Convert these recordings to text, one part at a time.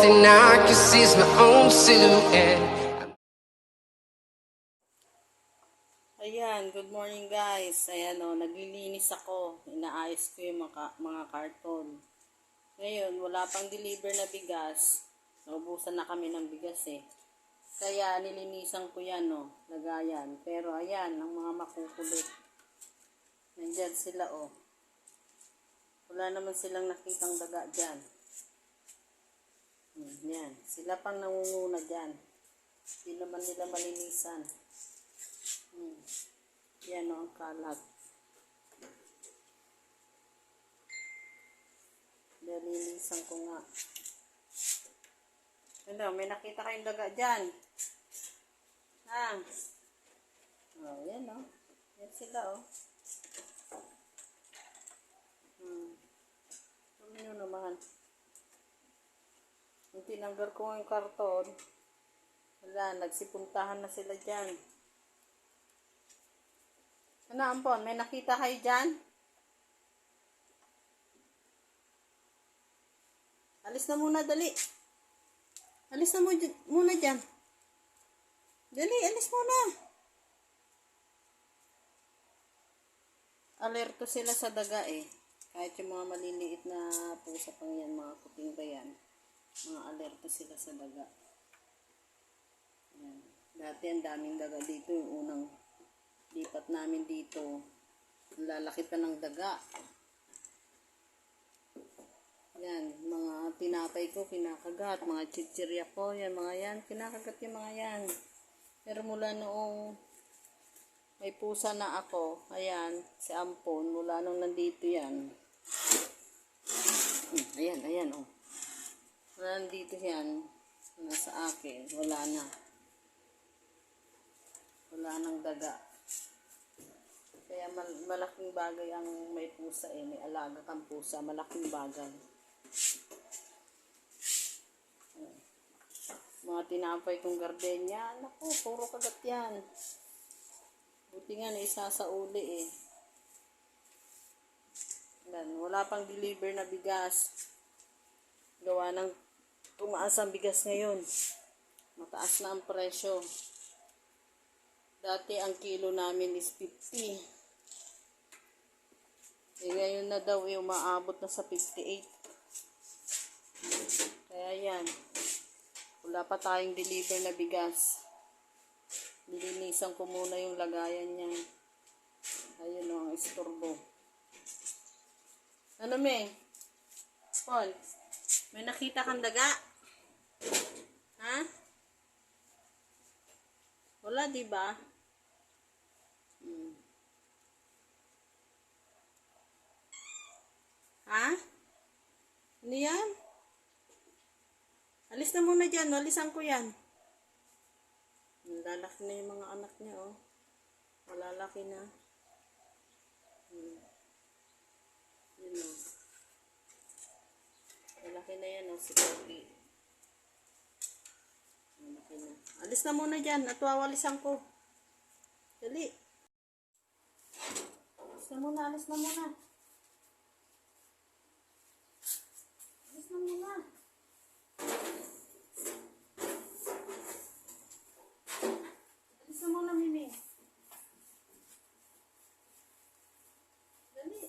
thing I can see my own silhouette. Ayan, good morning guys. Ayan o, naglilinis ako. Inaayos ko yung mga, mga karton. Ngayon, wala pang deliver na bigas. Naubusan na kami ng bigas eh. Kaya nilinisan ko yan o, lagayan. Pero ayan, ang mga makukulit. Nandyan sila o. Wala naman silang nakitang daga dyan. Hmm, Yan, sila pang nangunguna dyan. Hindi naman nila malinisan. Hmm. Yan o, ang kalat. Nalinisan ko nga. Ano, may nakita kayong daga dyan. Ha? Oh, yan o. Yan sila o. Hmm. Ano nyo naman? Nung tinanggal ko yung karton, wala, nagsipuntahan na sila dyan. Ano, Ampon? May nakita kayo dyan? Alis na muna, dali. Alis na muna dyan. Dali, alis muna. Alerto sila sa daga eh. Kahit yung mga maliliit na pusa pang yan, mga kuting ba yan, mga alerto sila sa daga. Yan. Dati ang daming daga dito, yung unang lipat namin dito, lalaki pa ng daga. Yan, mga tinapay ko, kinakagat, mga chichirya ko, yan, mga yan, kinakagat yung mga yan. Pero mula noong may pusa na ako, ayan, si Ampon, mula nung nandito yan. Hmm, ayan, ayan, oh. Nandito yan, nasa akin, wala na. Wala nang daga. Kaya mal- malaking bagay ang may pusa eh. May alaga kang pusa. Malaking bagay. Mga tinampay kong gardenia. Naku, puro kagat yan. Buti nga na isa sa uli eh. Wala pang deliver na bigas. Gawa ng tumaas ang bigas ngayon. Mataas na ang presyo. Dati ang kilo namin is 50. Eh, ngayon na daw eh, umaabot na sa 58. Kaya yan. Wala pa tayong deliver na bigas. Nilinisan ko muna yung lagayan niya. Ayun o, ang istorbo. Ano me? Paul, may nakita kang daga? Ha? Wala, di ba? Hmm. Ha? Ano yan? Alis na muna dyan. Alisan ko yan. Lalaki na yung mga anak niya, oh. Malalaki na. Hmm. Yun, oh. Malaki na yan, oh, si Poppy. Malaki na. Alis na muna dyan. At wawalisan ko. Dali. Alis na muna, alis na muna. Alis na muna. Alis na muna, Mimi. Dali.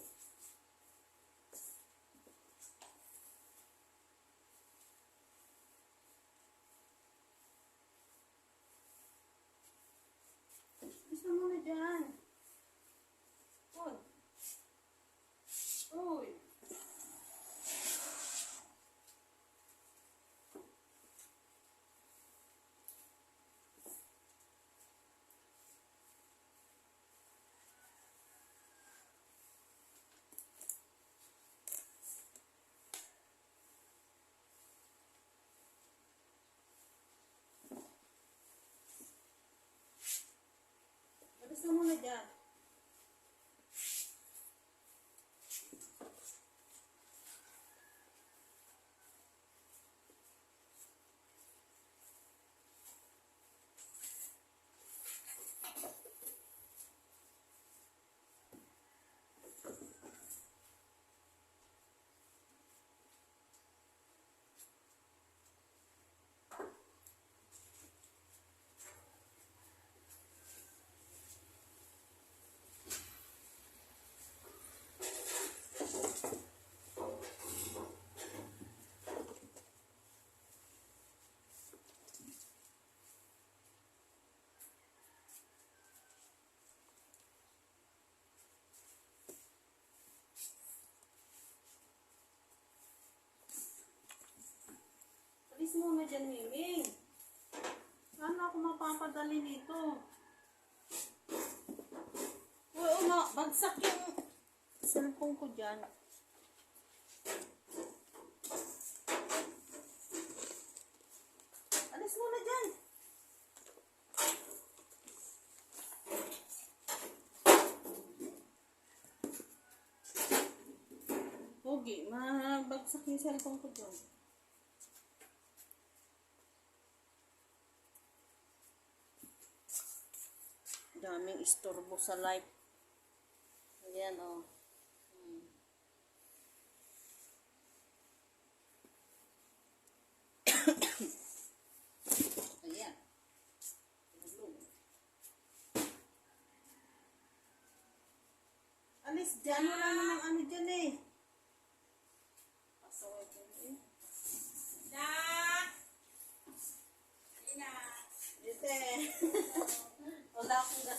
Alis na muna dyan. Uy. Uy. Alis na Alis mo na dyan, Miming. Paano ako mapapadali dito? Uy, uma, bagsak yung cellphone ko dyan. Alis mo na dyan. Pogi, mabagsak yung cellphone ko dyan. Daming istorbo sa life. Ayan, oh. Hmm. Ayan. Alis dyan, wala namang ano dyan eh. Pasaway ko eh. Wala akong gasol.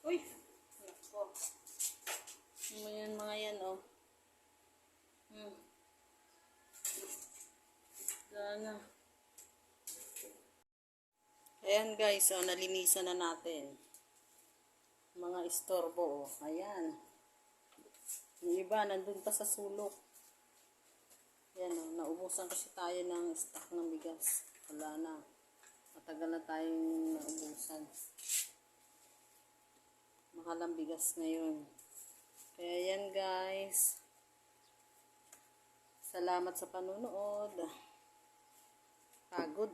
Uy! Nako. Ano yan mga yan, oh. Hmm. Wala na. Ayan guys, oh, nalinisan na natin. Mga istorbo, oh. Ayan. Yung iba, nandun pa sa sulok. Ayan, oh, naubusan kasi tayo ng stock ng bigas. Wala na. Matagal na tayong naubusan. Makalang bigas ngayon. Kaya yan guys. Salamat sa panunood. Pagod.